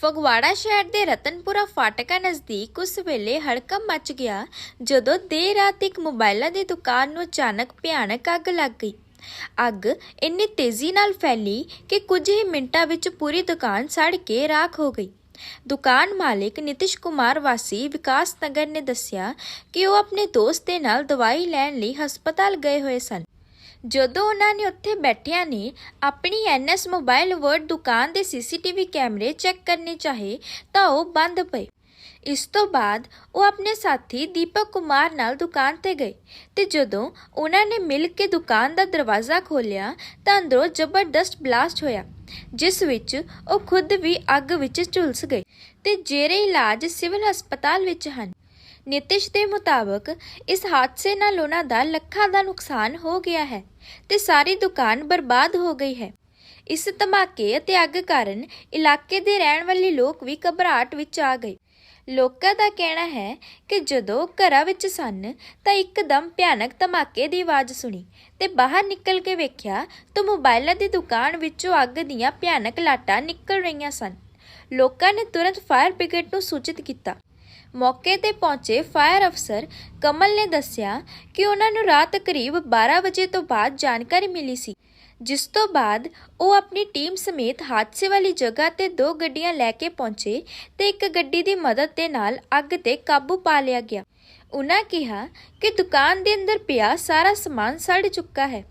ਫਗਵਾੜਾ ਸ਼ਹਿਰ ਦੇ ਰਤਨਪੁਰਾ ਫਾਟਕਾ ਨਜ਼ਦੀਕ ਉਸ ਵੇਲੇ ਹੜਕੰਪ ਮਚ ਗਿਆ, ਜਦੋਂ ਦੇਰ ਰਾਤ ਇੱਕ ਮੋਬਾਈਲਾਂ ਦੀ ਦੁਕਾਨ ਨੂੰ ਅਚਾਨਕ ਭਿਆਨਕ ਅੱਗ ਲੱਗ ਗਈ। ਅੱਗ ਇੰਨੀ ਤੇਜ਼ੀ ਨਾਲ ਫੈਲੀ ਕਿ ਕੁਝ ਹੀ ਮਿੰਟਾਂ ਵਿੱਚ ਪੂਰੀ ਦੁਕਾਨ ਸੜ ਕੇ ਰਾਖ ਹੋ ਗਈ। ਦੁਕਾਨ ਮਾਲਕ ਨਿਤਿਸ਼ ਕੁਮਾਰ ਵਾਸੀ ਵਿਕਾਸ ਨਗਰ ਨੇ ਦੱਸਿਆ ਕਿ ਉਹ ਆਪਣੇ ਦੋਸਤ ਦੇ ਨਾਲ ਦਵਾਈ ਲੈਣ ਲਈ ਹਸਪਤਾਲ ਗਏ ਹੋਏ ਸਨ। ਜਦੋਂ ਉਹਨਾਂ ਨੇ ਉੱਥੇ ਬੈਠਿਆਂ ਨੇ ਆਪਣੀ ਐਨਐਸ ਮੋਬਾਈਲ ਵਰਡ ਦੁਕਾਨ ਦੇ ਸੀਸੀਟੀਵੀ ਕੈਮਰੇ ਚੈੱਕ ਕਰਨੇ ਚਾਹੇ ਤਾਂ ਉਹ ਬੰਦ ਪਏ। ਇਸ ਤੋਂ ਬਾਅਦ ਉਹ ਆਪਣੇ ਸਾਥੀ ਦੀਪਕ ਕੁਮਾਰ ਨਾਲ ਦੁਕਾਨ ਤੇ ਗਏ ਤੇ ਜਦੋਂ ਉਹਨਾਂ ਨੇ ਮਿਲ ਕੇ ਦੁਕਾਨ ਦਾ ਦਰਵਾਜ਼ਾ ਖੋਲ੍ਹਿਆ ਤਾਂ ਅੰਦਰੋਂ ਜ਼ਬਰਦਸਤ ਬਲਾਸਟ ਹੋਇਆ, ਜਿਸ ਵਿੱਚ ਉਹ ਖੁਦ ਵੀ ਅੱਗ ਵਿੱਚ ਝੁਲਸ ਗਏ ਤੇ ਜੇਰੇ ਇਲਾਜ ਸਿਵਲ ਹਸਪਤਾਲ ਵਿੱਚ ਹਨ। ਨਿਤਿਸ਼ ਦੇ ਮੁਤਾਬਕ ਇਸ ਹਾਦਸੇ ਨਾਲ ਉਹਨਾਂ ਦਾ ਲੱਖਾਂ ਦਾ ਨੁਕਸਾਨ ਹੋ ਗਿਆ ਹੈ ਤੇ ਸਾਰੀ ਦੁਕਾਨ ਬਰਬਾਦ ਹੋ ਗਈ ਹੈ। ਇਸ ਧਮਾਕੇ ਅਤੇ ਅੱਗ ਕਾਰਨ ਇਲਾਕੇ ਦੇ ਰਹਿਣ ਵਾਲੇ ਲੋਕ ਵੀ ਘਬਰਾਹਟ ਵਿੱਚ ਆ ਗਏ। ਲੋਕਾਂ ਦਾ ਕਹਿਣਾ ਹੈ ਕਿ ਜਦੋਂ ਘਰਾਂ ਵਿੱਚ ਸਨ ਤਾਂ ਇੱਕਦਮ ਭਿਆਨਕ ਧਮਾਕੇ ਦੀ ਆਵਾਜ਼ ਸੁਣੀ ਤੇ ਬਾਹਰ ਨਿਕਲ ਕੇ ਵੇਖਿਆ ਤਾਂ ਮੋਬਾਈਲਾਂ ਦੀ ਦੁਕਾਨ ਵਿੱਚੋਂ ਅੱਗ ਦੀਆਂ ਭਿਆਨਕ ਲਾਟਾਂ ਨਿਕਲ ਰਹੀਆਂ ਸਨ। ਲੋਕਾਂ ਨੇ ਤੁਰੰਤ ਫਾਇਰ ਬ੍ਰਿਗੇਡ ਨੂੰ ਸੂਚਿਤ ਕੀਤਾ। ਮੌਕੇ ਤੇ ਪਹੁੰਚੇ ਫਾਇਰ ਅਫਸਰ ਕਮਲ ਨੇ ਦੱਸਿਆ ਕਿ ਉਹਨਾਂ ਨੂੰ ਰਾਤ ਕਰੀਬ 12 ਵਜੇ ਤੋਂ ਬਾਅਦ ਜਾਣਕਾਰੀ ਮਿਲੀ ਸੀ, ਜਿਸ ਤੋਂ ਬਾਅਦ ਉਹ ਆਪਣੀ ਟੀਮ ਸਮੇਤ ਹਾਦਸੇ ਵਾਲੀ ਜਗ੍ਹਾ ਤੇ ਦੋ ਗੱਡੀਆਂ ਲੈ ਕੇ ਪਹੁੰਚੇ ਤੇ ਇੱਕ ਗੱਡੀ ਦੀ ਮਦਦ ਦੇ ਨਾਲ ਅੱਗ ਤੇ ਕਾਬੂ ਪਾ ਲਿਆ ਗਿਆ। ਉਹਨਾਂ ਕਿਹਾ ਕਿ ਦੁਕਾਨ ਦੇ ਅੰਦਰ ਪਿਆ ਸਾਰਾ ਸਮਾਨ ਸੜ ਚੁੱਕਾ ਹੈ।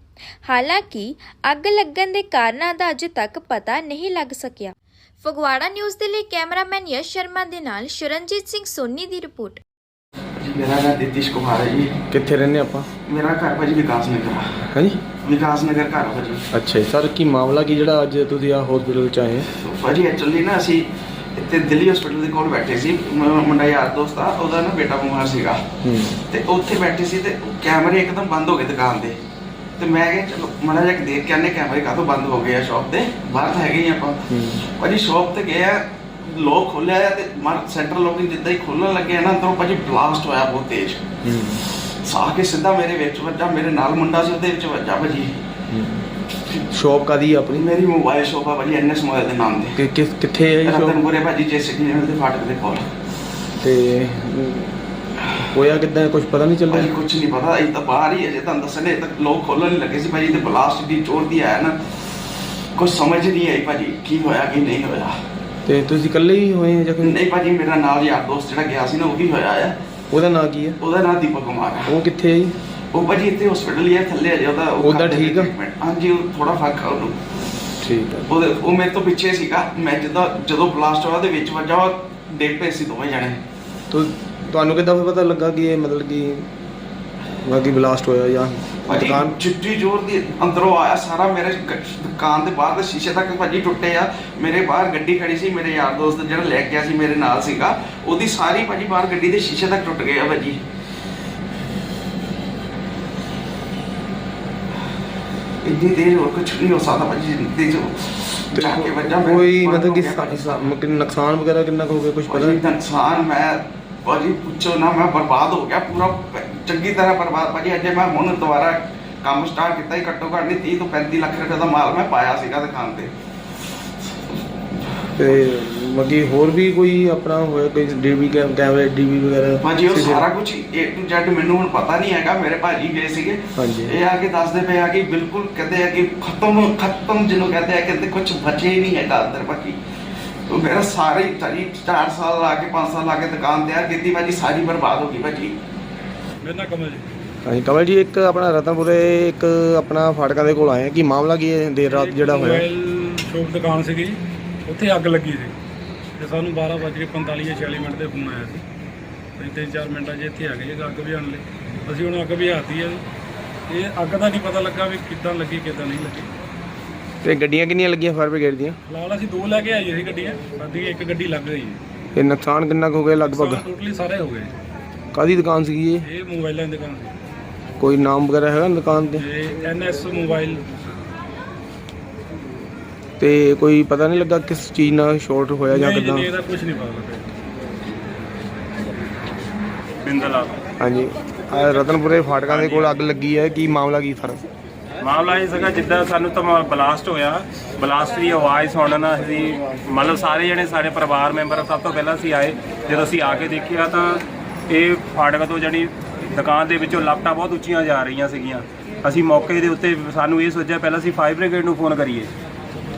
ਹਾਲਾਂਕਿ ਅੱਗ ਲੱਗਣ ਦੇ ਕਾਰਨਾਂ ਦਾ ਅਜੇ ਤੱਕ ਪਤਾ ਨਹੀਂ ਲੱਗ ਸਕਿਆ। ਫਗਵਾੜਾ ਨਿਊਜ਼ ਦੇ ਲਈ ਕੈਮਰਾਮੈਨ ਯਸ਼ ਸ਼ਰਮਾ ਦੇ ਨਾਲ ਸ਼ਰਨਜੀਤ ਸਿੰਘ ਸੋਨੀ ਦੀ ਰਿਪੋਰਟ। ਮੇਰਾ ਨਾਮ ਨਿਤਿਸ਼ ਕੁਮਾਰ ਹੈ ਜੀ। ਕਿੱਥੇ ਰਹਿੰਦੇ ਆਪਾਂ? ਮੇਰਾ ਘਰ ਭਾਜੀ ਵਿਕਾਸ ਨਗਰ ਆ। ਹਾਂਜੀ? ਵਿਕਾਸ ਨਗਰ ਘਰ ਆ ਭਾਜੀ। ਅੱਛਾ ਜੀ ਸਰ ਕੀ ਮਾਮਲਾ ਕੀ ਜਿਹੜਾ ਅੱਜ ਤੁਸੀਂ ਆ ਹਸਪੀਟਲ ਚ ਆਏ ਹੋ? ਭਾਜੀ ਐਕਚੁਅਲੀ ਨਾ ਅਸੀਂ ਇੱਥੇ ਦਿੱਲੀ ਹਸਪੀਟਲ ਦੇ ਕੋਲ ਬੈਠੇ ਸੀ। ਮ- ਮੁੰਡਾ ਯਾਰ ਦੋਸਤ ਆ ਉਹਦਾ ਨਾ ਬੇਟਾ ਬਿਮਾਰ ਸੀਗਾ। ਹੂੰ। ਤੇ ਉੱਥੇ ਬੈਠੇ ਸੀ ਤੇ ਕੈਮਰੇ ਇੱਕਦਮ ਬੰਦ ਹੋ ਗਏ ਦੁਕਾਨ ਦੇ। ਤੇ ਮੈਂ ਕਿਹਾ ਚਲੋ ਮੜਾ ਜਾ ਕੇ ਦੇਖ ਕੇ ਆਨੇ ਕੈਮਰੇ ਕਾਹਤੋਂ ਬੰਦ ਹੋ ਗਏ ਆ ਸ਼ਾਪ ਦੇ ਬਾਹਰ ਤਾਂ ਹੈਗੇ ਹੀ ਆਪਾਂ। ਭਾਜੀ ਸ਼ਾਪ ਤੇ ਗਏ ਆ ਲੋਕ ਖੋਲਿਆ ਤੇ ਮਰ ਸੈਂਟਰਲ ਲੋਕਿੰਗ ਜਿੱਦਾਂ ਹੀ ਖੋਲਣ ਲੱਗੇ ਨਾ ਅੰਦਰੋਂ ਭਾਜੀ ਬਲਾਸਟ ਹੋਇਆ ਬਹੁਤ ਤੇਜ਼। ਹੂੰ। ਸਾਹ ਕੇ ਸਿੱਧਾ ਮੇਰੇ ਵਿੱਚ ਵੱਜਾ ਮੇਰੇ ਨਾਲ ਮੁੰਡਾ ਸੀ ਉਹਦੇ ਵਿੱਚ ਵੱਜਾ ਭਾਜੀ। ਸ਼ੌਪ ਕਾਦੀ ਆਪਣੀ? ਮੇਰੀ ਮੋਬਾਈਲ ਸ਼ੋਪ ਆ ਭਾਜੀ ਐਨਐਸ ਮੋਬਾਈਲ ਦੇ ਨਾਮ ਤੇ। ਕਿੱਥੇ ਹੈ ਸ਼ੌਪ ਰਤਨਪੁਰੇ ਭਾਜੀ ਜੇ ਸਿਗਨਲ ਦੇ ਫਾਟਕ ਦੇ ਕੋਲ। ਤੇ ਹੋਇਆ ਕਿੱਦਾਂ? ਕੁਝ ਪਤਾ ਨਹੀਂ ਚੱਲ ਰਿਹਾ ਕੁਝ ਨਹੀਂ ਪਤਾ ਇਹ ਤਾਂ ਬਾਹਰ ਹੀ ਹੈ ਜੇ ਤੁਹਾਨੂੰ ਦੱਸਣੇ ਤੱਕ ਲੋਕ ਖੋਲਣ ਨਹੀਂ ਲੱਗੇ ਸੀ ਭਾਜੀ ਤੇ ਬਲਾਸਟ ਦੀ ਚੋਰ ਦੀ ਆਇਆ ਨਾ। ਕੁਝ ਸਮਝ ਨਹੀਂ ਆਈ ਭਾਜੀ ਕੀ ਹੋਇਆ ਕੀ ਨਹੀਂ ਹੋਇਆ। ਤੇ ਤੁਸੀਂ ਇਕੱਲੇ ਹੀ ਹੋਏ ਆ ਜਾਂ ਕੋਈ ਨਹੀਂ ਭਾਜੀ ਮੇਰਾ ਨਾਲ ਯਾਰ ਦੋਸਤ ਜਿਹੜਾ ਗਿਆ ਸੀ ਨਾ ਉਹ ਵੀ ਹੋਇਆ ਆ। ਉਹਦਾ ਨਾਂ ਕੀ ਹੈ ਉਹਦਾ ਨਾਮ ਦੀਪਕ ਕੁਮਾਰ ਹੈ ਉਹ ਕਿੱਥੇ ਹੈ ਜੀ? ਉਹ ਭਾਜੀ ਇੱਥੇ ਹਸਪੀਟਲ ਹੀ ਹੈ ਥੱਲੇ ਅਜੇ ਉਹਦਾ ਉਹ ਉਹਦਾ ਕਰਦੇ ਠੀਕ ਆ? treatment। ਹਾਂਜੀ ਉਹ ਥੋੜਾ ਫ਼ਰਕ ਆ ਉਹਨੂੰ। ਠੀਕ ਹੈ ਉਹਦੇ ਉਹ ਮੇਰੇ ਤੋਂ ਪਿੱਛੇ ਸੀਗਾ। ਮੈਂ ਜਦੋਂ ਜਦੋਂ ਬਲਾਸਟ ਹੋਇਆ ਉਹਦੇ ਵਿੱਚ ਵੱਜਾ ਉਹ ਡੇਢ ਪਏ ਸੀ ਦੋਵੇਂ ਜਣੇ। ਤੋ ਤੁਹਾਨੂੰ ਕਿੱਦਾਂ ਫਿਰ ਪਤਾ ਲੱਗਾ ਕਿ ਇਹ ਮਤਲਬ ਕਿ ਬਾਕੀ ਬਲਾਸਟ ਹੋਇਆ ਜਾਂ ਭਾਜੀ ਦੁਕਾਨ? ਚਿੱਟੀ ਜ਼ੋਰ ਦੀ ਅੰਦਰੋਂ ਆਇਆ ਸਾਰਾ ਮੇਰੇ ਗ- ਦੁਕਾਨ ਦੇ ਬਾਹਰ ਦੇ ਸ਼ੀਸ਼ੇ ਤੱਕ ਭਾਜੀ ਟੁੱਟੇ ਆ। ਮੇਰੇ ਬਾਹਰ ਗੱਡੀ ਖੜੀ ਸੀ ਮੇਰੇ ਯਾਰ ਦੋਸਤ ਜਿਹੜਾ ਲੈ ਕੇ ਗਿਆ ਸੀ ਮੇਰੇ ਨਾਲ ਸੀਗਾ ਉਹਦੀ ਸਾਰੀ ਭਾਜੀ ਬਾਹਰ ਗੱਡੀ ਦੇ ਸ਼ੀਸ਼ੇ ਤੱਕ ਟੁੱਟ ਗਏ ਆ ਭਾਜੀ। ਇੰਨੀ ਦੇਰ ਹੋਰ ਕੁਝ ਨਹੀਂ ਹੋ ਸਕਦਾ ਭਾਜੀ ਜ਼ਿੰਦਗੀ ਚ ਜਾ ਕੇ ਵੱਜਾ ਮੈਂ ਕੋਈ ਮਤਲਬ ਕਿ। ਸਾ- ਸਾ- ਮਤਲਬ ਕਿ ਨੁਕਸਾਨ ਵਗੈਰਾ ਕਿੰਨਾ ਕੁ ਹੋ ਗਿਆ ਕੁਝ ਪਤਾ? ਭਾਜੀ ਨੁਕਸਾਨ ਮੈਂ ਭਾਜੀ ਪੁੱਛੋ ਨਾ ਮੈਂ ਬਰਬਾਦ ਹੋ ਗਿਆ ਪੂਰਾ ਚੰਗੀ ਤਰ੍ਹਾਂ ਬਰਬਾਦ। ਭਾਜੀ ਅਜੇ ਮੈਂ ਹੁਣ ਦੁਬਾਰਾ ਕੰਮ ਸਟਾਰਟ ਕੀਤਾ ਹੀ ਘੱਟੋ ਘੱਟ ਨਹੀਂ 30 ਤੋਂ 35 ਲੱਖ ਰੁਪਏ ਦਾ ਮਾਲ ਮੈਂ ਪਾਇਆ ਸੀਗਾ ਦੁਕਾਨ ਤੇ। ਤੇ ਮਗੀ ਹੋਰ ਵੀ ਕੋਈ ਆਪਣਾ ਹੋਇਆ ਕੋਈ ਡੀਵੀ ਕੈਮਰੇ ਡੀਵੀ ਵਗੈਰਾ? ਭਾਜੀ ਉਹ? ਸਾਰਾ ਕੁਝ A to Z ਮੈਨੂੰ ਹੁਣ ਪਤਾ ਨਹੀਂ ਹੈਗਾ ਮੇਰੇ ਭਾਜੀ ਗਏ ਸੀਗੇ। ਇਹ ਆ ਕੇ ਦੱਸਦੇ ਪਏ ਆ ਕਿ ਬਿਲਕੁਲ ਕਹਿੰਦੇ ਆ ਕਿ ਖਤਮ ਖਤਮ ਜਿਹਨੂੰ ਕਹਿੰਦੇ ਆ ਕਹਿੰਦੇ ਕੁਝ ਬਚੇ ਹੀ ਨਹੀਂ ਹੈਗਾ ਅੰਦਰ ਉਹ ਮੇਰਾ ਸਾਰੇ ਸਾਰੀ 4 ਸਾਲ ਲਾ ਕੇ 5 ਸਾਲ ਲਾ ਕੇ ਦੁਕਾਨ ਤਿਆਰ ਕੀਤੀ ਭਾਜੀ ਸਾਰੀ ਬਰਬਾਦ ਹੋ ਗਈ ਭਾਜੀ। ਮੇਰਾ ਨਾਂ ਕਮਲ ਜੀ। ਹਾਂਜੀ ਕਮਲ ਜੀ ਇੱਕ ਆਪਣਾ ਰਤਨਪੁਰੇ ਇੱਕ ਆਪਣਾ ਫਾਟਕਾਂ ਦੇ ਕੋਲ ਆਏ ਕੀ ਮਾਮਲਾ ਕੀ ਹੈ? ਦੇਰ ਰਾਤ ਜਿਹੜਾ ਹੋਇਆ। ਮੋਬਾਈਲ ਸ਼ੋਪ ਦੁਕਾਨ ਸੀਗੀ। ਜੀ, ਉੱਥੇ ਅੱਗ ਲੱਗੀ ਸੀ। ਤੇ ਸਾਨੂੰ 12:45 ਜਾਂ 46 ਮਿੰਟ ਤੇ ਫੋਨ ਆਇਆ ਸੀ। ਅਸੀਂ ਤਿੰਨ ਚਾਰ ਮਿੰਟਾਂ 'ਚ ਇੱਥੇ ਆ ਗਏ ਜੀ ਅੱਗ ਬੁਝਾਉਣ ਲਈ। ਅਸੀਂ ਹੁਣ ਅੱਗ ਬੁਝਾਤੀ ਹੈ। ਜੀ। ਇਹ ਅੱਗ ਦਾ ਨਹੀਂ ਪਤਾ ਲੱਗਾ ਵੀ ਕਿੱਦਾਂ ਲੱਗੀ ਕਿੱਦਾਂ ਨਹੀਂ ਲੱਗੀ। ਤੇ ਗੱਡੀਆਂ ਕਿੰਨੀਆਂ ਲੱਗੀਆਂ ਫਾਇਰ ਬ੍ਰਿਗੇਡ ਦੀਆਂ? ਫਿਲਹਾਲ ਅਸੀਂ ਦੋ ਲੈ ਕੇ ਆਏ ਸੀ ਗੱਡੀਆਂ ਸਾਡੀ ਇੱਕ ਗੱਡੀ ਲੱਗ ਗਈ। ਹੈ ਤੇ ਨੁਕਸਾਨ ਕਿੰਨਾ ਕੁ ਹੋ ਗਿਆ ਲਗਭਗ? ਟੋਟਲੀ ਸਾਰੇ ਹੋ ਗਏ। ਕਾਦੀ ਦੁਕਾਨ ਸੀਗੀ ਇਹ? ਇਹ ਮੋਬਾਈਲਾਂ ਦੀ ਦੁਕਾਨ ਸੀ। ਕੋਈ ਨਾਮ ਵਗੈਰਾ ਹੈਗਾ ਦੁਕਾਨ ਤੇ? ਇਹ ਐਨਐਸ ਮੋਬਾਈਲ ਤੇ ਕੋਈ ਪਤਾ ਨਹੀਂ ਲੱਗਾ ਕਿਸ ਚੀਜ਼ ਨਾਲ ਸ਼ਾਰਟ ਹੋਇਆ ਜਾਂ ਕਿਦਾਂ? ਨਹੀਂ, ਇਹਦਾ ਕੁਝ ਨਹੀਂ ਪਤਾ ਬਿੰਦਲ ਹਾਂਜੀ। ਆਹ ਰਤਨਪੁਰੇ ਫਾਟਕਾਂ ਦੇ ਕੋਲ ਅੱਗ ਲੱਗੀ ਹੈ। ਕੀ ਮਾਮਲਾ ਕੀ ਸਰ ਮਾਮਲਾ ਇਹ ਸੀਗਾ ਜਿੱਦਾਂ ਸਾਨੂੰ ਤਾਂ ਬਲਾਸਟ ਹੋਇਆ। ਬਲਾਸਟ ਦੀ ਆਵਾਜ਼ ਸੁਣਨ ਨਾਲ ਅਸੀਂ ਮਤਲਬ ਸਾਰੇ ਜਣੇ ਸਾਡੇ ਪਰਿਵਾਰ ਮੈਂਬਰ ਸਭ ਤੋਂ ਪਹਿਲਾਂ ਅਸੀਂ ਆਏ। ਜਦੋਂ ਅਸੀਂ ਆ ਕੇ ਦੇਖਿਆ ਤਾਂ ਇਹ ਫਾਟਕ ਤੋਂ ਜਣੀ ਦੁਕਾਨ ਦੇ ਵਿੱਚੋਂ ਲਾਪਟਾਂ ਬਹੁਤ ਉੱਚੀਆਂ ਜਾ ਰਹੀਆਂ ਸੀਗੀਆਂ। ਅਸੀਂ ਮੌਕੇ ਦੇ ਉੱਤੇ ਸਾਨੂੰ ਇਹ ਸੋਚਿਆ, ਪਹਿਲਾਂ ਅਸੀਂ ਫਾਇਰ ਬ੍ਰਿਗੇਡ ਨੂੰ ਫੋਨ ਕਰੀਏ।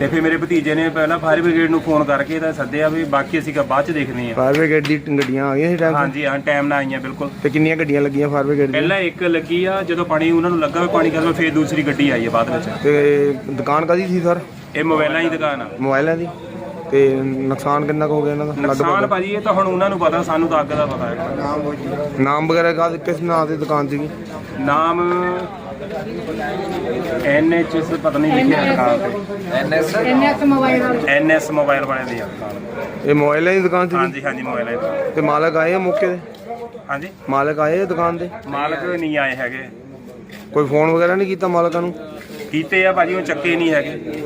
ਤੇ ਫਿਰ ਮੇਰੇ ਭਤੀਜੇ ਨੇ ਪਹਿਲਾਂ ਫਾਇਰ ਬ੍ਰਿਗੇਡ ਨੂੰ ਫੋਨ ਕਰਕੇ ਤਾਂ ਸੱਦਿਆ ਵੀ ਬਾਕੀ ਅਸੀਂ ਕਿਹਾ ਬਾਅਦ ਚ ਦੇਖਦੇ ਹਾਂ। ਫਾਇਰ ਬ੍ਰਿਗੇਡ ਦੀ ਗੱਡੀਆਂ ਆ ਗਈਆਂ ਸੀ ਟਾਈਮ ਹਾਂਜੀ ਹਾਂ ਟਾਈਮ ਨਾਲ ਆਈਆਂ ਬਿਲਕੁਲ। ਤੇ ਕਿੰਨੀਆਂ ਗੱਡੀਆਂ ਲੱਗੀਆਂ ਫਾਇਰ ਬ੍ਰਿਗੇਡ ਦੀਆਂ? ਪਹਿਲਾਂ ਇੱਕ ਲੱਗੀ ਆ ਜਦੋਂ ਪਾਣੀ ਉਹਨਾਂ ਨੂੰ ਲੱਗਾ ਵੀ ਪਾਣੀ ਖਤਮ ਫਿਰ ਦੂਸਰੀ ਗੱਡੀ ਆਈ ਹੈ ਬਾਅਦ ਵਿੱਚ। ਤੇ ਦੁਕਾਨ ਕਾਦੀ ਸੀ ਸਰ? ਇਹ ਮੋਬਾਈਲਾਂ ਦੀ ਦੁਕਾਨ ਆ। ਮੋਬਾਈਲਾਂ ਦੀ? ਤੇ ਨੁਕਸਾਨ ਕਿੰਨਾ ਕੁ ਹੋ ਗਿਆ ਇਹਨਾਂ ਦਾ? ਨੁਕਸਾਨ ਭਾਜੀ ਇਹ ਤਾਂ ਹੁਣ ਉਹਨਾਂ ਨੂੰ ਪਤਾ ਸਾਨੂੰ ਤਾਂ ਅੱਗ ਦਾ ਪਤਾ ਹੈ। ਨਾਮ ਵਗੈਰਾ ਕਾਹਦੇ ਕਿਸ ਨਾਂ ਦੀ ਦੁਕਾਨ ਸੀਗੀ? ਨਾਮ ਐਨਐਚਐਸ ਪਤਾ ਨਹੀਂ ਲਿਖਿਆ ਦੁਕਾਨ ਤੇ। ਐਨਐਸ? ਮੋਬਾਈਲ ਐਨਐਸ ਮੋਬਾਈਲ ਵਾਲੇ ਦੀ ਆ ਦੁਕਾਨ ਇਹ ਮੋਬਾਈਲਾਂ ਦੀ ਦੁਕਾਨ ਸੀਗੀ ਹਾਂਜੀ ਹਾਂਜੀ ਮੋਬਾਈਲ ਦੀ ਤੇ ਮਾਲਕ ਆਏ ਆ ਮੌਕੇ ਤੇ? ਹਾਂਜੀ। ਮਾਲਕ ਆਏ ਆ ਦੁਕਾਨ ਤੇ? ਮਾਲਕ ਨਹੀਂ ਆਏ ਹੈਗੇ। ਕੋਈ ਫੋਨ ਵਗੈਰਾ ਨਹੀਂ ਕੀਤਾ ਮਾਲਕਾਂ ਨੂੰ? ਕੀਤੇ ਆ ਭਾਜੀ ਉਹ ਚੱਕੇ ਨਹੀਂ ਹੈਗੇ।